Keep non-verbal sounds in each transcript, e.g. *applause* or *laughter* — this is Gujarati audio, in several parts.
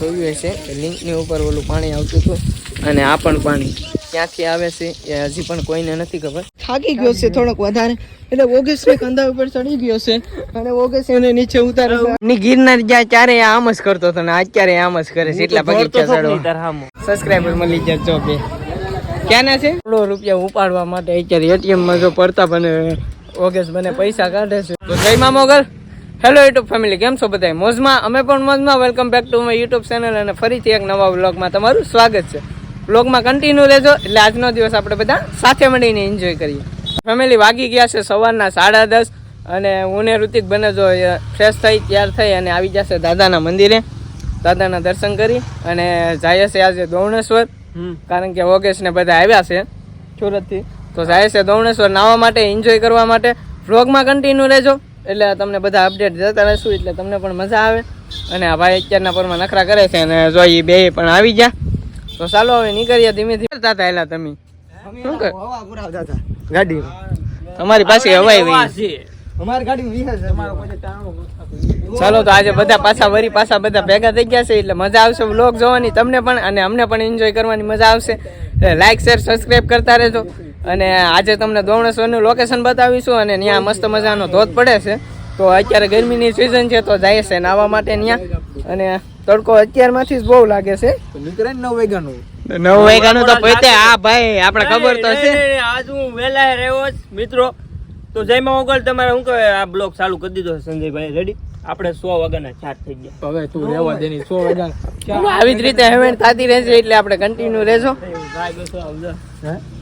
જોયું હશે કે લિંકની ઉપર ઓલું પાણી આવતું હતું. અને આ પણ પાણી ક્યાંથી આવે છે એ હજી પણ કોઈને નથી ખબર. થાકી ગયો છે થોડોક વધારે. એટલે ઓગેશ ને કંધા ઉપર ચડી ગયો છે. અને ઓગેશ એને નીચે ઉતારે ની ગિરનાર જ્યાં ત્યારે આમ જ કરતો હતો ને અત્યારે આમ જ કરે છે. એટલા બગીચા ચડવા સબસ્ક્રાઇબર મળી જાય જો બે. ક્યાંના છે? થોડો રૂપિયા ઉપાડવા માટે અત્યારે એટીએમમાં જો પડતા બને ઓગેશ બને પૈસા કાઢે છે. તો જય મા મોગલ હેલો યુટ્યુબ ફેમિલી કેમ છો બધા મોજમાં? અમે પણ મોજમાં. Welcome back to my YouTube channel અને ફરીથી એક નવા વ્લોગમાં તમારું સ્વાગત છે. વ્લોગમાં કન્ટિન્યુ રહેજો. એટલે આજનો દિવસ આપણે બધા સાથે મળીને એન્જોય કરીએ. ફેમિલી વાગી ગયા છે સવારના સાડા દસ અને હું ને ઋતિક બને જો ફ્રેશ થઈ તૈયાર થઈ અને આવી જશે દાદાના મંદિરે. દાદાના દર્શન કરી અને જાય છે આજે દૌણેશ્વર કારણ કે ઓગેશ ને બધા આવ્યા છે સુરતથી. તો જાય છે દૌણેશ્વર નાહવા માટે એન્જોય કરવા માટે. વ્લોગમાં કન્ટિન્યુ રહેજો. એટલે તમને બધા અપડેટ જતા રહેશું એટલે તમને પણ મજા આવે. અને આ ભાઈ અત્યારના પરમાં નખરા કરે છે અને જો એ બે પણ આવી ગયા. તો ચાલો હવે નીકળીએ ધીમે ધીમે. કરતા હતા એલા તમે. શું કર? ગાડી. તમારી પાસે હવાઈ વહી ચાલો તો આજે બધા પાછા વરી પાછા બધા ભેગા થઈ ગયા છે એટલે મજા આવશે બ્લોગ જોવાની તમને પણ અને અમને પણ એન્જોય કરવાની મજા આવશે. લાઈક શેર સબસ્ક્રાઇબ કરતા રહેજો. અને આજે તમને દોણેશ્વરનું લોકેશન બતાવીશું અને ત્યાં મસ્ત મજાનો ધોધ પડે છે. તો અત્યારે ગરમીની સિઝન છે તો જાય છે નાહવા માટે ત્યાં અને તડકો અત્યારમાંથી જ બહુ લાગે છે. નીકળે નવ વાગ્યાનું? નવ વાગ્યાનું તો પોતે આ ભાઈ આપણે ખબર તો છે. આજ હું વહેલા રહ્યો જ મિત્રો. તો જયમાં ઓગળ તમારે શું કહે આ બ્લોગ ચાલુ કરી દીધો સંજયભાઈ રેડી આપણે સો વાગ્યાના ચાર થઈ ગયા. હવે તું રહેવા દે ની સો વાગ્યા આવી જ રીતે હેમેન્ટ થતી રહેશે એટલે આપણે કન્ટિન્યુ રહેજો. આવજો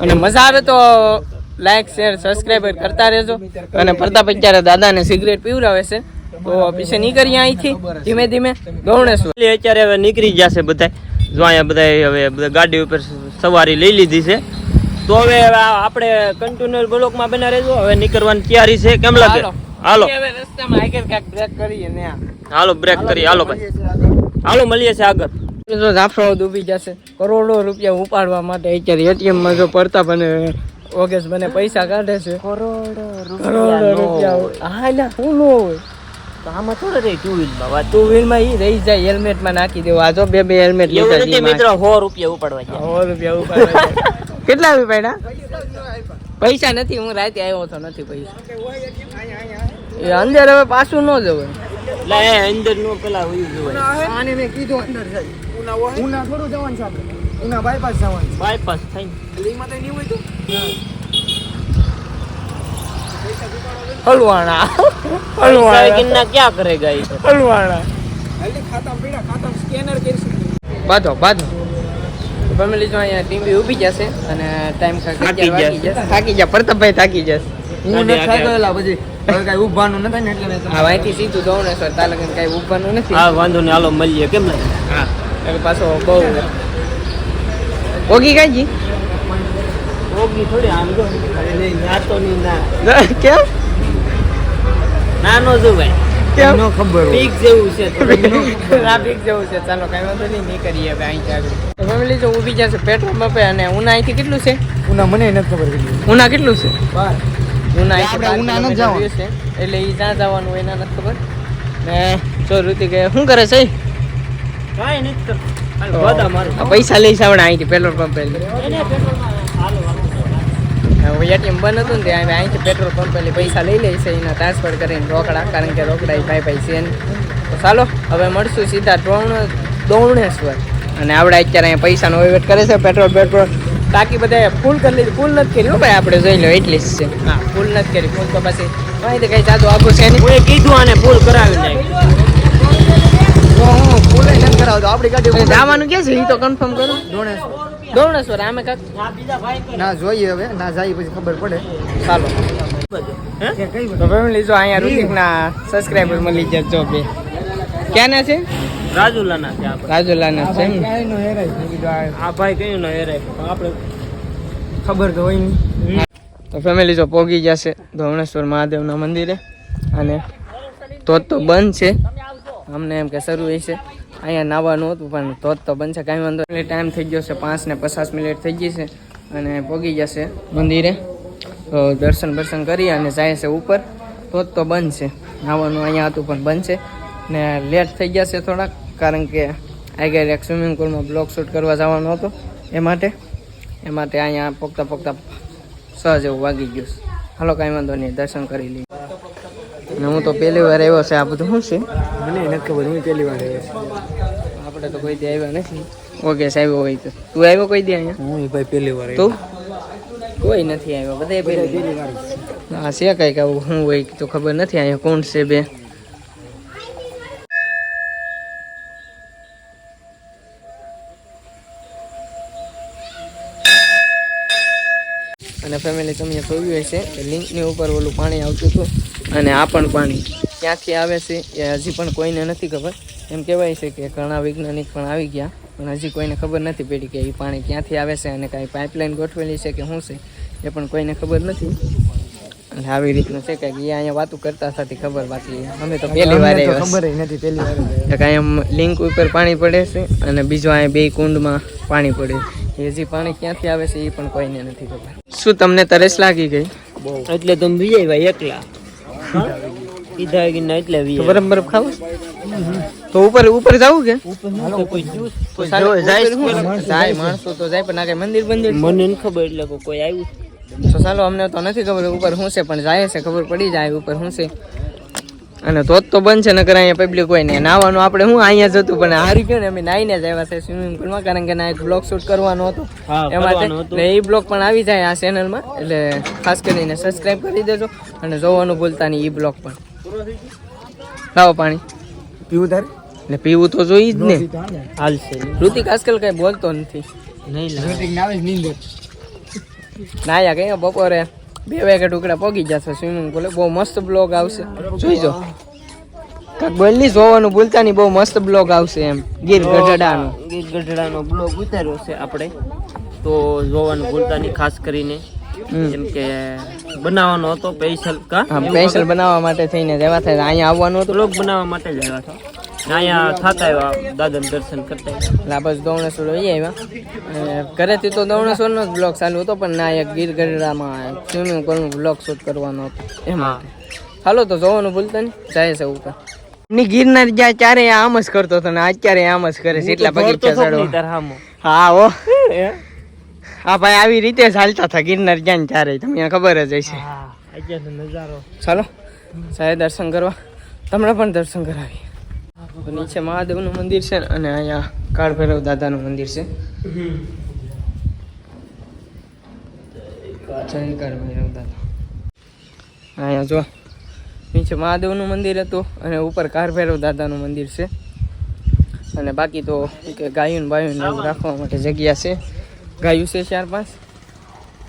અને મજા આવે તો લાઈક શેર સબસ્ક્રાઈબર કરતા રહેજો. અને પ્રતાપ અત્યારે દાદાને સિગરેટ પીવડાવે છે. તો પીછે નીકળીએ અહીંથી. ધીમે ધીમે ગૌણેશ્વર એટલે અત્યારે હવે નીકળી જશે બધા જો અહીંયા બધા હવે બધા ગાડી ઉપર સવારી લઈ લીધી છે. તો હવે આપણે કન્ટિન્યુઅર બ્લોકમાં બના રહેજો. હવે નીકળવાની તૈયારી છે. કેમ લાગે? હાલો. રસ્તામાં બ્રેક કરીએ ને હાલો બ્રેક કરી હાલો ભાઈ. હાલો મળીએ છે આગળ. જો જાફરો ડૂબી જશે. કરોડો રૂપિયા ઉપાડવા માટે અત્યારે એટીએમમાં જો પડતા બને ઓગેશ બને પૈસા કાઢે છે. કરોડો કરોડો રૂપિયા હા એટલે શું નો હોય? તો આમાં થોડે રહી ટુ વ્હીલમાં ટુ વ્હીલમાં ઈ રહી જાય હેલ્મેટમાં નાખી દેવું. આ જો બે બે હેલ્મેટ એવું મિત્રો સો રૂપિયા ઉપાડવા સો રૂપિયા ઉપાડવા *laughs* કેટલા રૂપિયા પૈસા નથી હું રાતે આવ્યો તો નથી પૈસા. એ અંદર હવે પાછું ન જવાય. એટલે એ અંદર નો પેલા હોય જવાય આને મેં કીધું અંદર જાય. ઉના થોડું જવાનું છે આપણે. ઉના બાયપાસ જવાનું બાયપાસ થઈ લીમાં તો નહીં હોય તો? હલવાણા. હલવાણા. કિન્ના ક્યાં કરે ગાઈ હલવાણા. ખાતા પીડા ખાતા સ્કેનર કરીશું બાંધો બાંધો. ફેમિલી જો અહીંયા ટીમ ઊભી જશે અને ટાઈમ થાકી જશે. જશે. થાકી જા પ્રતાપભાઈ થાકી જશે. હું આગળ. ખાતો પછી હવે કાંઈ ઊભાનું નથી ને એટલે સીધું દોણેશ્વર તાલુકા કઈ નથી. હા વાંધો નહીં હાલો મળીએ કેમ લાગે હા. એટલે પાછો બહુ ઓગી કઈ જી ઓગી થોડી આમ જો. ના તો ના. *laughs* કેમ? ના નો જોવાય કેમ? ન ખબર પીક જેવું છે *laughs* જેવું છે. ચાલો કઈ વાંધો નહીં કરીએ હવે અહીં આગળ. ફેમિલી જો ઊભી જશે. પેટ્રોલ પંપે અને ઉના અહીંથી કેટલું છે? ઉના મને નથી ખબર કેટલી ઉના કેટલું છે? બાર. ઉના આપણે અહીંથી ઉના ન જવાનું. છે. એટલે એ જ્યાં જવાનું હોય એના નથી ખબર. ને જો ઋતિક કે શું કરે છે? કાંઈ નથી કરતું. પૈસા લઈ સાવડા અહીંથી પેટ્રોલ પંપે એટીએમ બંધ હતું ને ત્યાં અહીંથી પેટ્રોલ પંપે લઈ પૈસા લઈ લે છે. એના ટ્રાન્સફર કરીને રોકડા કારણ કે રોકડા એ ભાઈ ભાઈ છે. તો ચાલો હવે મળશું સીધા દ્રોણ દોણેશ્વર અને આપણે અત્યારે અહીંયા પૈસાનો વહીવટ કરે છે પેટ્રોલ પેટ્રોલ બાકી બધા ફૂલ કરી લીધું. ફૂલ નથી કરી હો ભાઈ આપણે જોઈ લો એટલી જ છે. હા ફૂલ નથી કરી ફૂલ તો પછી અહીંથી કઈ જાદુ આખું છે નહીં. એ કીધું અને ફૂલ કરાવી નાખ જવાનું ક્યાં છે? એ તો કન્ફર્મ કરો. દોણેશ્વર આમે કાંક. ના જોઈએ હવે. ના જાય પછી ખબર પડે. ચાલો? કે તો ફેમિલી જો અહીંયા ઋતિકના સબસ્ક્રાઇબર મળી જાય જો બે. ક્યાંના છે? રાજુલાના છે રાજુલાના છે આ ભાઈ કયું ના હેરાય આપણે ખબર તો હોય નહીં તો ફેમિલી જો પોગી જશે ધોરણેશ્વર મહાદેવના મંદિરે. અને ધોધ તો બંધ છે. અમને એમ કે શરૂ છે. અહીંયા નાવાનું હતું પણ ધોધ તો બંધ છે કાંઈ વાંધો એટલે ટાઈમ થઈ ગયો છે પાંચ ને પચાસ મિનિટ થઈ ગઈ છે. અને પોગી જશે મંદિરે. તો દર્શન દર્શન કરી અને જાય છે ઉપર. ધોધ તો બંધ છે. નાવાનું અહીંયા હતું પણ બંધ છે. ને લેટ થઈ ગયા છે થોડાક કારણ કે આગળ એક સ્વિમિંગ પુલમાં બ્લોક શૂટ કરવા જવાનો હતો એ માટે. એ માટે અહીંયા પોગતા પોગતા સહજ એવું વાગી ગયું છે. હાલો કાંઈ વાંધો નહીં દર્શન કરી લઈએ. ને હું તો પહેલી વાર આવ્યો છે આ બધું શું છે? મને નથી ખબર હું પહેલી વાર આવ્યો આપણે તો કોઈ દે આવ્યા નથી. ઓકે આવ્યો હોય તો. તું આવ્યો કોઈ દે અહીંયા? હું ભાઈ પહેલી વાર તું? કોઈ નથી આવ્યો બધા પહેલી વાર. હા છે કંઈક આવું શું હોય તો ખબર નથી અહીંયા કોણ છે બે. અને ફેમિલી તમને જોયું હશે કે લિંકની ઉપર ઓલું પાણી આવતું હતું અને આ પણ પાણી ક્યાંથી આવે છે એ હજી પણ કોઈને નથી ખબર. એમ કહેવાય છે કે ઘણા વૈજ્ઞાનિક પણ આવી ગયા પણ હજી કોઈને ખબર નથી પડી કે એ પાણી ક્યાંથી આવે છે અને કાંઈ પાઇપલાઇન ગોઠવેલી છે કે શું છે એ પણ કોઈને ખબર નથી. અને આવી રીતનું છે કે એ અહીંયા વાતું કરતા સાથે ખબર બાકી અમે તો પહેલી વાર ખબર નથી પહેલી વાર કાંઈ એમ લિંક ઉપર પાણી પડે છે અને બીજું અહીંયા બે કુંડમાં પાણી પડે. એ હજી પાણી ક્યાંથી આવે છે એ પણ કોઈને નથી ખબર. શું તમને તરસ લાગી ગઈ? એટલે તમે વિજય ભાઈ એકલા. સીધા ગીરના એટલે તો બરફ બરફ ખાવ તો ઉપર ઉપર જવું કે? જાય માણસો તો જાય પણ કઈ મંદિર બંદિર મને ખબર એટલે કોઈ આવ્યું. તો ચાલો અમને તો નથી ખબર. ઉપર શું છે પણ જાય છે ખબર પડી જાય. ઉપર શું છે? અને તો બંધ છે નકર અહીંયા પબ્લિક હોય ને નાવાનું આપણે હું અહીંયા જતું પણ હારી ગયું ને અમે નાઈને જ આવ્યા છે સ્વિમિંગ પુલમાં કારણ કે ના એક બ્લોગ શૂટ કરવાનો હતો. એમાં. ને એ બ્લોગ પણ આવી જાય આ ચેનલમાં એટલે ખાસ કરીને સબસ્ક્રાઇબ કરી દેજો અને જોવાનું ભૂલતા નહીં એ બ્લોગ પણ. લાવો પાણી. પીવું તારે? ને પીવું તો જોઈ જ ને. હાલશે ઋતિક આજકાલ કઈ બોલતો નથી. નહીં ને આવે છે નીંદર નાયા કઈ બપોરે? બે વાગે ટુકડા પોગી જશે સ્વિમિંગ પુલે બહુ મસ્ત બ્લોગ આવશે. જોઈજો કાક બોલની જોવાનું ભૂલતા નહીં બહુ મસ્ત બ્લોગ આવશે એમ. ગીર ગઢડાનો. ગીર ગઢડાનો બ્લોગ ઉતાર્યો છે આપણે. તો જોવાનું ભૂલતા નહીં ખાસ કરીને. જેમ કે બનાવવાનો હતો સ્પેશિયલ કા? સ્પેશિયલ બનાવવા માટે થઈને જવા થાય. અહીંયા આવવાનું હતું. બ્લોગ બનાવવા માટે જ આવ્યા હતા. અહીંયા થતા આવ્યા દાદાને દર્શન કરતા આવ્યા બસ દોણેશ્વર વહી આવ્યા. અને ઘરેથી તો દોણેશ્વરનો જ બ્લોગ ચાલુ હતો પણ ના એક ગીર ગઢડામાં સ્વિમિંગ પુલનો બ્લોગ શૂટ કરવાનો હતો. એમાં? હાલો તો જોવાનું ભૂલતા નહીં. જાય છે ઉપર. ની ગિરનાર જ્યાં ચારે આમ જ કરતો હતો ને અત્યારે આમ જ કરે છે એટલા બગીચા ચડવા. હા હો. હા ભાઈ આવી રીતે જ હાલતા હતા ગિરનાર જ્યાં ને ચારે તમને ખબર જ હશે. હા નજારો. ચાલો સાહેબ દર્શન કરવા. તમને પણ દર્શન કરાવી નીચે મહાદેવનું મંદિર છે અને અહીંયા કાળ ભૈરવ દાદાનું મંદિર છે. કાળ અહીંયા જો, નીચે મહાદેવનું મંદિર હતું અને ઉપર કાર ભૈરવ દાદાનું મંદિર છે. અને બાકી તો ગાયું બાયું રાખવા માટે જગ્યા છે. ગાયું છે ચાર પાંચ.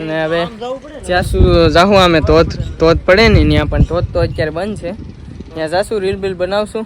અને હવે જ્યાં શું જાહું અમે ધોધ ધોધ પડે ને ત્યાં પણ ધોધ તો અત્યારે બંધ છે. ત્યાં જાશું, રીલ બિલ બનાવશું.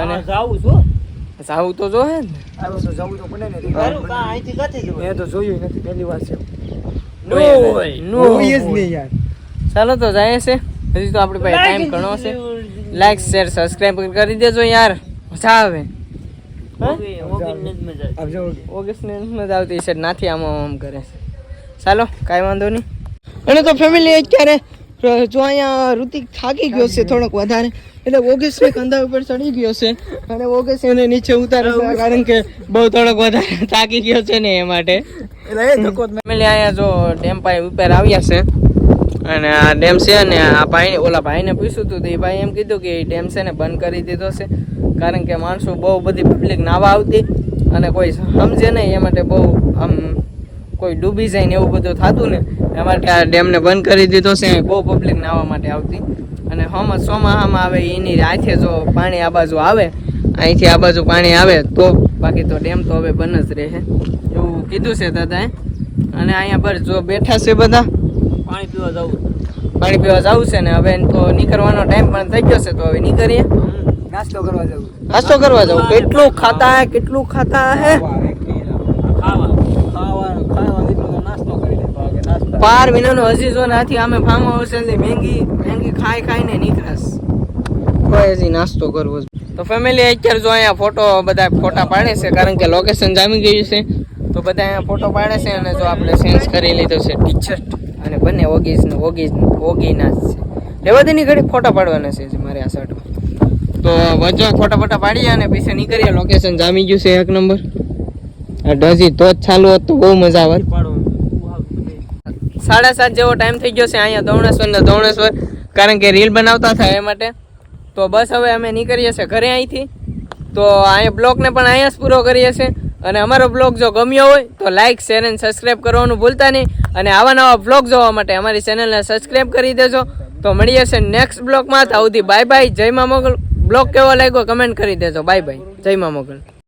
અને જાવું છું જાવું તો જો હે ને. જવું તો પડે ને. અહીંથી કાથી જવું મેં તો જોયું નથી પહેલી વાર છે. નો નો હોય. નહીં યાર ચાલો તો જાય છે. હજી તો આપણી પાસે ટાઈમ ઘણો છે. લાઈક શેર સબસ્ક્રાઇબ કરી દેજો યાર. મજા આવે. ઓગસ્ટ ને મજા આવતી છે. નાથી આમ આમ કરે છે. ચાલો કાંઈ વાંધો નહીં. અને તો ફેમિલી અત્યારે જો અહીંયા ઋતિક થાકી ગયો છે થોડોક વધારે. એટલે ઓગસ્ટ ને કંધા ઉપર ચડી ગયો છે. અને ઓગસ્ટ એને નીચે ઉતારે છે કારણ કે બહુ થોડોક વધારે થાકી ગયો છે ને એ માટે. એટલે એ ધક્કો ફેમિલી અહીંયા જો ડેમ પાઈ ઉપર આવ્યા છે. અને આ ડેમ છે ને આ ભાઈ ઓલા ભાઈને પૂછ્યું હતું તો એ ભાઈ એમ કીધું કે એ ડેમ છે ને બંધ કરી દીધો છે. કારણ કે માણસો બહુ બધી પબ્લિક નાવા આવતી અને કોઈ સમજે નહીં એ માટે બહુ આમ કોઈ ડૂબી જાય ને એવું બધું થતું ને. એ માટે આ ડેમને બંધ કરી દીધો છે બહુ પબ્લિક નાવા માટે આવતી. અને હમ ચોમાહામાં આવે એની હાથે જો પાણી આ બાજુ આવે અહીંથી આ બાજુ પાણી આવે તો બાકી તો ડેમ તો હવે બંધ જ રહે એવું કીધું છે દાદાએ અને અહીંયા પર જો બેઠા છે બધા પાણી પીવા જવું પાણી પીવા જવું છે ને હવે તો નીકળવાનો ટાઈમ પણ થઈ ગયો છે તો હવે નીકળીએ નાસ્તો કરવા જવું નાસ્તો કરવા જવું કેટલું ખાતા હે કેટલું ખાતા હે ખાવા ખાવા ખાવા નાસ્તો કરી પાર વિનાનો હજી જો નાથી અમે ફાર્મ હાઉસ મેંગી મેંગી ખાઈ ખાઈને નીકળાશ. કોઈ હજી નાસ્તો કરવો તો ફેમિલી અત્યારે જો અહીંયા ફોટો બધા ફોટા પાડે છે કારણ કે લોકેશન જામી ગયું છે. તો બધા અહીંયા ફોટો પાડે છે અને જો આપણે ચેન્જ કરી લીધો છે ટીશર્ટ અને બંને ઓગીસ ને ઓગીસ ઓગીના જ છે. રેવાદીની દેની ઘડી ફોટા પાડવાના છે મારે આ શર્ટમાં તો વચ્ચે ફોટા ફોટા પાડીએ અને પૈસા નીકળીએ. લોકેશન જામી ગયું છે એક નંબર આ ડઝી તો જ ચાલુ હોત તો બહુ મજા આવે સાડા સાત જેવો ટાઈમ થઈ ગયો છે, અહીંયા ધોણેશ્વર ને ધોણેશ્વર કારણ કે રીલ બનાવતા હતા એ માટે. તો બસ હવે અમે નીકળીએ છીએ ઘરે અહીંથી. તો અહીંયા બ્લોગને પણ અહીંયા જ પૂરો કરીએ છીએ. અને અમારો બ્લોગ જો ગમ્યો હોય, તો લાઇક શેર અને સબસ્ક્રાઈબ કરવાનું ભૂલતા નહીં. અને આવા નવા બ્લોગ જોવા માટે અમારી ચેનલને સબસ્ક્રાઈબ કરી દેજો. તો મળીએ છે નેક્સ્ટ બ્લોગમાં. તો સુધી બાય બાય જય મા મોગલ. બ્લોગ કેવો લાગ્યો કમેન્ટ કરી દેજો. બાય બાય જય મા મોગલ.